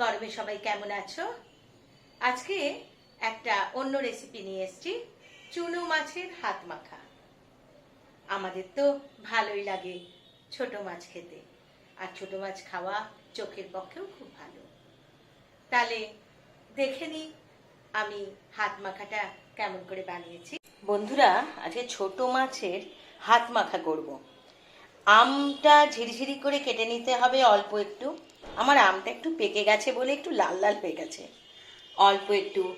গরমে সবাই কেমন আছো? আজকে একটা অন্য রেসিপি নিয়ে এসেছি, চুনো মাছের হাত মাখা। আমাদের তো ভালোই লাগে ছোট মাছ খেতে, আর ছোট মাছ খাওয়া চোখের পক্ষেও খুব ভালো। তাহলে দেখে নি আমি হাত মাখাটা কেমন করে বানিয়েছি। বন্ধুরা, আজকে ছোট মাছের হাত মাখা করব। আমটা ঝিরিঝিরি করে কেটে নিতে হবে অল্প একটু। আমার আমটা একটু পেকে গেছে বলে একটু লাল লাল হয়ে গেছে। অল্প একটু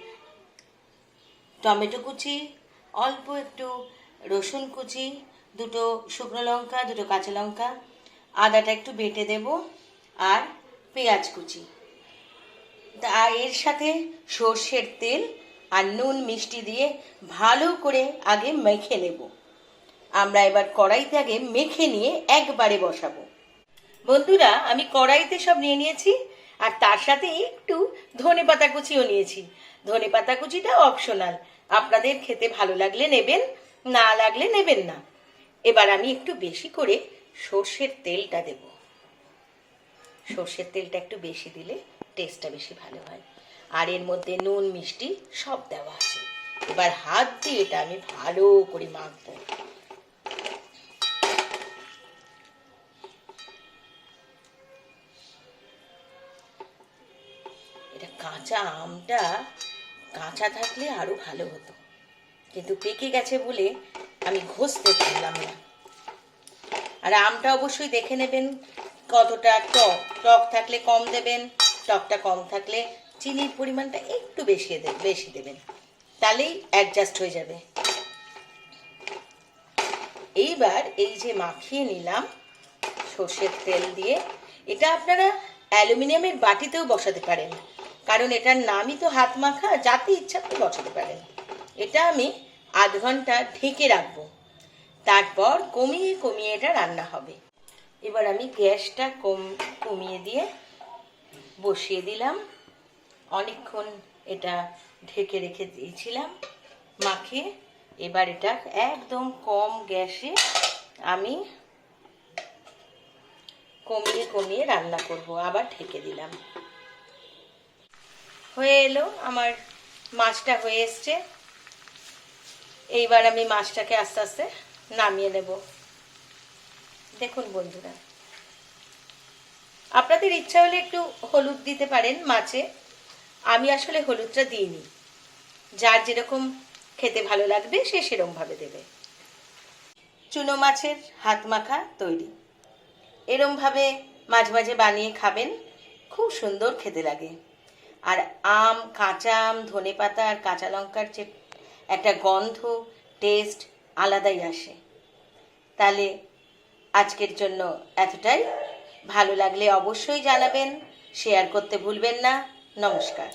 টমেটো কুচি, অল্প একটু রসুন কুচি, দুটো শুকনো লঙ্কা, দুটো কাঁচা লঙ্কা, আদাটা একটু বেটে দেব আর পেঁয়াজ কুচি। আর এর সাথে সর্ষের তেল আর নুন মিষ্টি দিয়ে ভালো করে আগে মেখে নেব। আমরা এবার কড়াইতে আগে মেখে নিয়ে একবারে বসাবো। বন্ধুরা, আমি কড়াইতে সব নিয়ে নিয়েছি, আর তার সাথে একটু ধনে পাতা কুচিও নিয়েছি। ধনে পাতা কুচিটা অপশনাল আপনাদের খেতে ভালো লাগলে নেবেন, না লাগলে নেবেন না। এবার আমি একটু বেশি করে সর্ষের তেলটা দেব। সর্ষের তেলটা একটু বেশি দিলে টেস্টটা বেশি ভালো হয়। আর এর মধ্যে নুন, মিষ্টি সব দেওয়া আছে। এবার হাত দিয়ে এটা আমি ভালো করে মাখবো। এটা কাঁচা আমটা, কাঁচা থাকলে আরও ভালো হতো। কিন্তু পেকে গেছে বলে আমি ঘষতে পারলাম না। আর আমটা অবশ্যই দেখে নেবেন, কতটা টক টক থাকলে কম দেবেন, টকটা কম থাকলে চিনির পরিমাণটা একটু বেশি বেশি দেবেন। তাহলেই অ্যাডজাস্ট হয়ে যাবে। এইবার এই যে মাখিয়ে নিলাম সর্ষের তেল দিয়ে, এটা আপনারা অ্যালুমিনিয়ামের বাটিতেও বসাতে পারেন। কারণ এটার নামই তো হাত মাখা, যাতে ইচ্ছা তো বসাতে পারেন এটা আমি আধ ঘণ্টা ঢেকে রাখব। তারপর কমিয়ে কমিয়ে এটা রান্না হবে। এবার আমি গ্যাসটা কম, কমিয়ে দিয়ে বসিয়ে দিলাম। অনেকক্ষণ এটা ঢেকে রেখে দিয়েছিলাম, মাখিয়ে। এবার এটা একদম কম গ্যাসে আমি কমিয়ে কমিয়ে রান্না করব। আবার ঢেকে দিলাম। হয়ে এলো, আমার মাছটা হয়ে এসছে। এইবার আমি মাছটাকে আস্তে আস্তে নামিয়ে নেব। দেখুন বন্ধুরা, আপনাদের ইচ্ছা হলে একটু হলুদ দিতে পারেন মাছে। আমি আসলে হলুদটা দিইনি। যার যেরকম খেতে ভালো লাগবে, সে সেরকম ভাবে দেবে। চুনো মাছের হাত মাখা তৈরি। এরম ভাবে মাঝে মাঝে বানিয়ে খাবেন, খুব সুন্দর খেতে লাগে। আর আম, কাঁচা আম, ধনে পাতা আর কাঁচা লঙ্কার যে একটা গন্ধ টেস্ট আলাদাই আসে। তাহলে আজকের জন্য এতটাই। ভালো লাগলে অবশ্যই জানাবেন শেয়ার করতে ভুলবেন না। নমস্কার।